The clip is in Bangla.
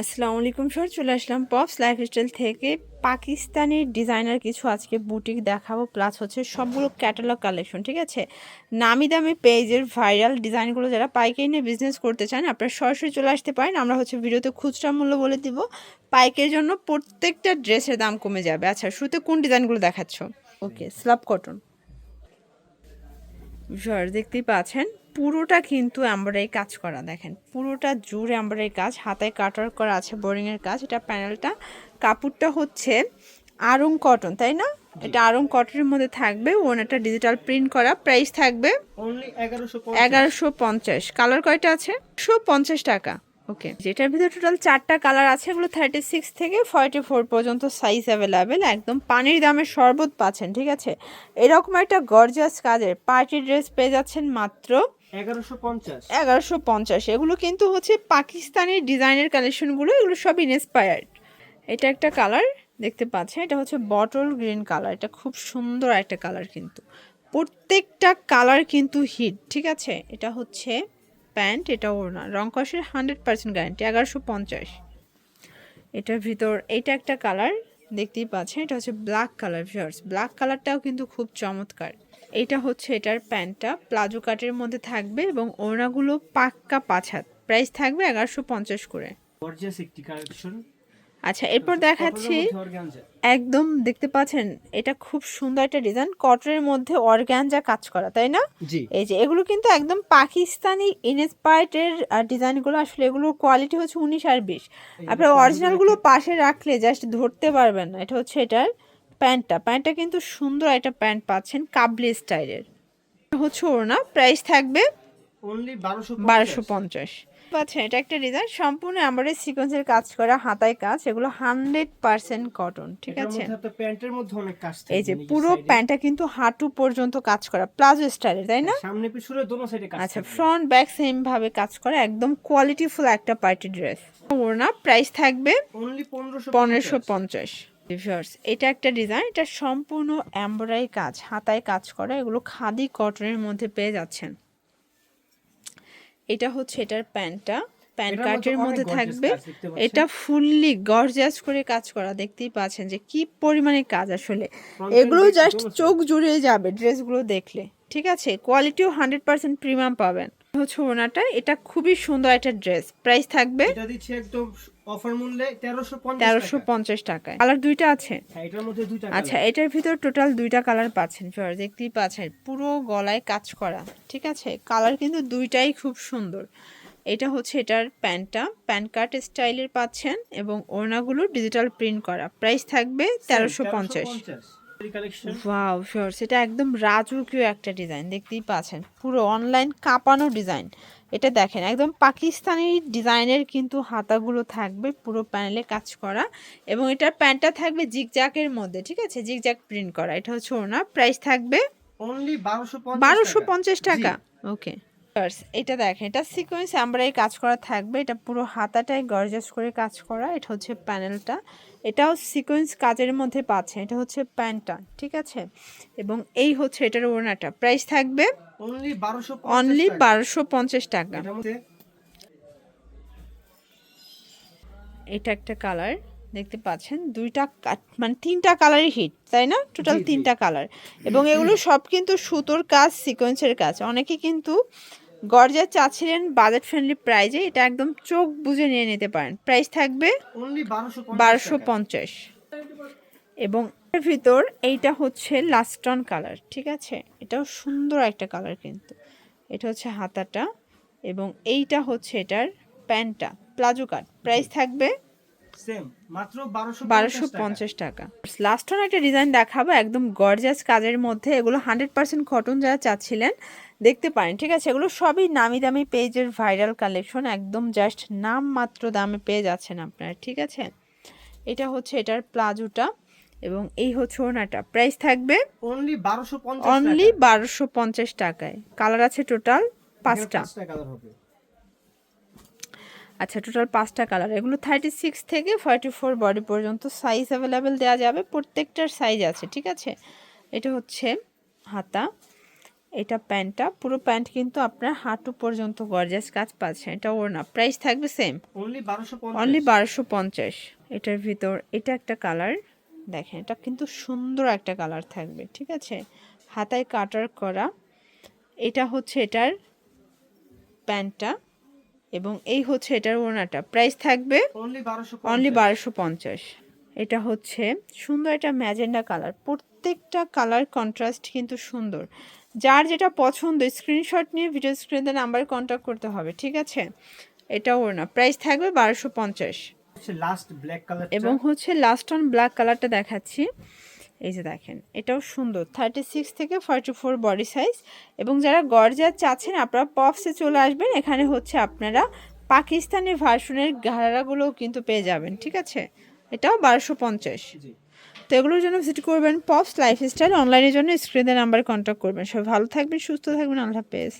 আসসালামু আলাইকুম স্যার চলে আসলাম পপস লাইফস্টাইল থেকে। পাকিস্তানি ডিজাইনার কিছু আজকে বুটিক দেখাবো প্লাস হচ্ছে সবগুলো ক্যাটালগ কালেকশন ঠিক আছে? নামি দামি পেজের ভাইরাল ডিজাইনগুলো যারা পাইকারি নিয়ে বিজনেস করতে চান, আপনারা সরাসরি চলে আসতে পারেন। আমরা হচ্ছে ভিডিওতে খুচরা মূল্য বলে দিব। পাইকের জন্য প্রত্যেকটা ড্রেসের দাম কমে যাবে। আচ্ছা শুরুতে কোন ডিজাইনগুলো দেখাচ্ছ? ওকে স্লাব কটন ভিউয়ার দেখতেই পাচ্ছেন? পুরোটা কিন্তু এমব্রয়ডারি কাজ করা দেখেন। পুরোটা জুড়ে এমব্রয়ডারি কাজ হাতে কাটার করা আছে বোরিংয়ের কাজ। এটা প্যানেলটা কাপড়টা হচ্ছে আরং কটন তাই না? এটা আরং কটনের মধ্যে থাকবে ওন একটা ডিজিটাল প্রিন্ট করা প্রাইস থাকবে এগারোশো পঞ্চাশ। কালার কয়টা আছে? একশো পঞ্চাশ টাকা। ওকে যেটার ভিতরে টোটাল চারটা কালার আছে এগুলো থার্টি সিক্স থেকে ফর্টি ফোর পর্যন্ত সাইজ অ্যাভেলেবেল একদম পানির দামে শরবত পাচ্ছেন ঠিক আছে? এরকম একটা গর্জাস কাজের পার্টি ড্রেস পেয়ে যাচ্ছেন মাত্র এগারোশো পঞ্চাশ। এগুলো কিন্তু হচ্ছে পাকিস্তানি ডিজাইনের কালেকশনগুলো এগুলো সব ইনস্পায়ার্ড এটা একটা কালার দেখতে পাচ্ছেন এটা হচ্ছে বটল গ্রিন কালার এটা খুব সুন্দর একটা কালার কিন্তু। প্রত্যেকটা কালার কিন্তু হিট ঠিক আছে? এটা হচ্ছে প্যান্ট এটা ওড়না রং কষের হান্ড্রেড পার্সেন্ট গ্যারান্টি, এগারোশো পঞ্চাশ। এটার ভিতর, এটা একটা কালার, দেখতেই পাচ্ছেন, এটা হচ্ছে ব্ল্যাক কালার ভিউয়ার্স। ব্ল্যাক কালারটাও কিন্তু খুব চমৎকার। এটা হচ্ছে এটার প্যান্টটা, প্লাজো কাটের মধ্যে থাকবে এবং ওড়নাগুলো পাক্কা পাছাত প্রাইস থাকবে এগারোশো পঞ্চাশ করে। একটি কালেকশন আচ্ছা এরপর দেখাচ্ছি একদম দেখতে পাচ্ছেন এটা খুব সুন্দর একটা ডিজাইন কটনের মধ্যে অর্গ্যানজা কাজ করা তাই না? এই যে এগুলো কিন্তু একদম পাকিস্তানি ইনস্পায়ার্ডের ডিজাইনগুলো আসলে এগুলোর কোয়ালিটি হচ্ছে উনিশ আর বিশ। আপনার অরিজিনালগুলো পাশে রাখলে জাস্ট ধরতে পারবেন না এটা হচ্ছে এটার প্যান্টটা। প্যান্টটা কিন্তু সুন্দর একটা প্যান্ট পাচ্ছেন কাবলি স্টাইলের। হচ্ছে ওর না প্রাইস থাকবে বারোশো পঞ্চাশ। পাচ্ছেন এটা একটা ডিজাইন সম্পূর্ণ আমাদের সিকোয়েন্সের কাজ করা হাতায় কাজ এগুলো হান্ড্রেড পার্সেন্ট কটন ঠিক আছে? প্যান্টের মধ্যে অনেক কাজ এই যে পুরো। প্যান্টটা কিন্তু হাঁটু পর্যন্ত কাজ করা প্লাজো স্টাইলের তাই না? সামনে পিছনে দোনো সাইডে কাজ আচ্ছা ফ্রন্ট ব্যাক সেম ভাবে কাজ করা একদম কোয়ালিটিফুল একটা পার্টি ড্রেস ওড়না প্রাইস থাকবে অনলি পনেরোশো পনেরোশো পঞ্চাশ। ভিউয়ার্স এটা একটা ডিজাইন এটা সম্পূর্ণ এমব্রয়ডারি কাজ হাতায় কাজ করা এগুলো খাদি কটনের মধ্যে পেয়ে যাচ্ছেন। এটা হচ্ছে এটার প্যান্টটা। প্যান কার্ডের মধ্যে থাকবে। এটা ফুললি গর্জাস করে কাজ করা দেখতেই পাচ্ছেন যে কি পরিমাণে কাজ আসলে। এগুলো জাস্ট চোখ জুড়ে যাবে ড্রেসগুলো দেখলে ঠিক আছে? কোয়ালিটিও হান্ড্রেড পার্সেন্ট প্রিমিয়াম পাবেন। হচ্ছে ওনাটা এটা খুবই সুন্দর একটা ড্রেস। প্রাইস থাকবে এটা দিচ্ছে একদম অফার মূল্যে তেরোশো পঞ্চাশ তেরোশো পঞ্চাশ টাকায়। কালার দুইটা আছে? হ্যাঁ, এটার মধ্যে দুইটা আচ্ছা এটার ভিতর টোটাল দুইটা কালার পাচ্ছেন ফিওর দেখতেই পাচ্ছেন পুরো গলায় কাজ করা ঠিক আছে? কালার কিন্তু দুইটাই খুব সুন্দর। এটা হচ্ছে এটার প্যান্টটা প্যান্ট কাট স্টাইলের পাচ্ছেন এবং ওড়নাগুলো ডিজিটাল প্রিন্ট করা। প্রাইস থাকবে তেরোশো পঞ্চাশ। ওয়াও শিওর সেটা একদম রাজকীয় একটা ডিজাইন দেখতেই পাচ্ছেন। পুরো অনলাইন কাঁপানো ডিজাইন এটা দেখেন একদম পাকিস্তানি ডিজাইনের কিন্তু হাতাগুলো থাকবে পুরো প্যানেলে কাজ করা। এবং এটার প্যান্টটা থাকবে জিগজ্যাকের মধ্যে ঠিক আছে? জিগজ্যাক প্রিন্ট করা। এটা হচ্ছে ওনার প্রাইস থাকবে অনলি বারোশো বারোশো পঞ্চাশ টাকা। ওকে এটা দেখেন এটা সিকোয়েন্স আমরা এই কাজ করা থাকবে এটা পুরো হাতাটাই গর্জাস করে কাজ করা এটা হচ্ছে প্যানেলটা এটাও সিকোয়েন্স কাজের মধ্যে পাচ্ছে এটা হচ্ছে প্যান্টটা ঠিক আছে? এবং এই হচ্ছে এটার ওড়নাটা। প্রাইস থাকবে অনলি বারোশো পঞ্চাশ টাকা। এটা একটা কালার দেখতে পাচ্ছেন? দুইটা মানে তিনটা কালারই হিট তাই না? টোটাল। তিনটা কালার এবং এগুলো সব কিন্তু সুতোর কাজ সিকোয়েন্সের কাজ। অনেকে কিন্তু গর্জা চাচ্ছিলেন বাজেট ফ্রেন্ডলি প্রাইজে এটা একদম চোখ বুঝে নিয়ে নিতে পারেন। প্রাইস থাকবে বারোশো পঞ্চাশ এবং এর ভিতর এইটা হচ্ছে লাস্টন কালার ঠিক আছে? এটাও সুন্দর একটা কালার কিন্তু। এটা হচ্ছে হাতাটা এবং এইটা হচ্ছে এটার প্যান্টটা প্লাজো কাট প্রাইস থাকবে বারোশো বারোশো পঞ্চাশ টাকা। লাস্ট একটা ডিজাইন দেখাবো একদম গর্জাস কাজের মধ্যে। এগুলো হান্ড্রেড পার্সেন্ট কটন যারা চাচ্ছিলেন দেখতে পারেন ঠিক আছে? এগুলো সবই নামি দামি পেজের ভাইরাল কালেকশন একদম জাস্ট নাম মাত্র দামে পেয়ে যাচ্ছেন আপনারা ঠিক আছে? এটা হচ্ছে এটার প্লাজোটা এবং এই হচ্ছে ওনাটা প্রাইস থাকবে অনলি বারোশো অনলি বারোশো পঞ্চাশ টাকায়। কালার আছে টোটাল পাঁচটা। আচ্ছা টোটাল পাঁচটা কালার এগুলো থার্টি সিক্স থেকে ফর্টি ফোর বডি পর্যন্ত সাইজ অ্যাভেলেবেল দেওয়া যাবে। প্রত্যেকটার সাইজ আছে ঠিক আছে? এটা হচ্ছে হাতা। এটা প্যান্টটা। পুরো প্যান্ট কিন্তু আপনার হাঁটু পর্যন্ত গর্জাস কাজ পাচ্ছেন এটা ওর না প্রাইস থাকবে সেম অনলি বারোশো পঞ্চাশ। এটার ভিতর এটা একটা কালার দেখেন এটা কিন্তু সুন্দর একটা কালার থাকবে ঠিক আছে? হাতায় কাটার করা। এটা হচ্ছে এটার প্যান্টটা এবং এই হচ্ছে এটার ওনাটা প্রাইস থাকবে অনলি বারোশো অনলি বারোশো পঞ্চাশ। এটা হচ্ছে সুন্দর একটা ম্যাজেন্ডা কালার প্রত্যেকটা কালার কন্ট্রাস্ট কিন্তু সুন্দর। যার যেটা পছন্দ স্ক্রিনশট নিয়ে ভিডিও স্ক্রিনে নাম্বারে কন্ট্যাক্ট করতে হবে ঠিক আছে? এটা ওর না। প্রাইস থাকবে বারোশো পঞ্চাশ। লাস্ট ব্ল্যাক কালার এবং হচ্ছে লাস্ট অন ব্ল্যাক কালারটা দেখাচ্ছি। এই যে দেখেন এটাও সুন্দর। থার্টি সিক্স থেকে ফর্টি ফোর বডি সাইজ এবং যারা গরজা চাচ্ছেন আপনারা পপসে চলে আসবেন। এখানে হচ্ছে আপনারা পাকিস্তানি ভার্সনের ঘাড়াগুলোও কিন্তু পেয়ে যাবেন ঠিক আছে? এটাও বারোশো পঞ্চাশ। তো এগুলোর জন্য ভিজিট করবেন পপস লাইফস্টাইল অনলাইনের জন্য স্ক্রিনের নাম্বার কন্ট্যাক্ট করবেন। সবাই ভালো থাকবেন, সুস্থ থাকবেন, আল্লাহ হাফেজ।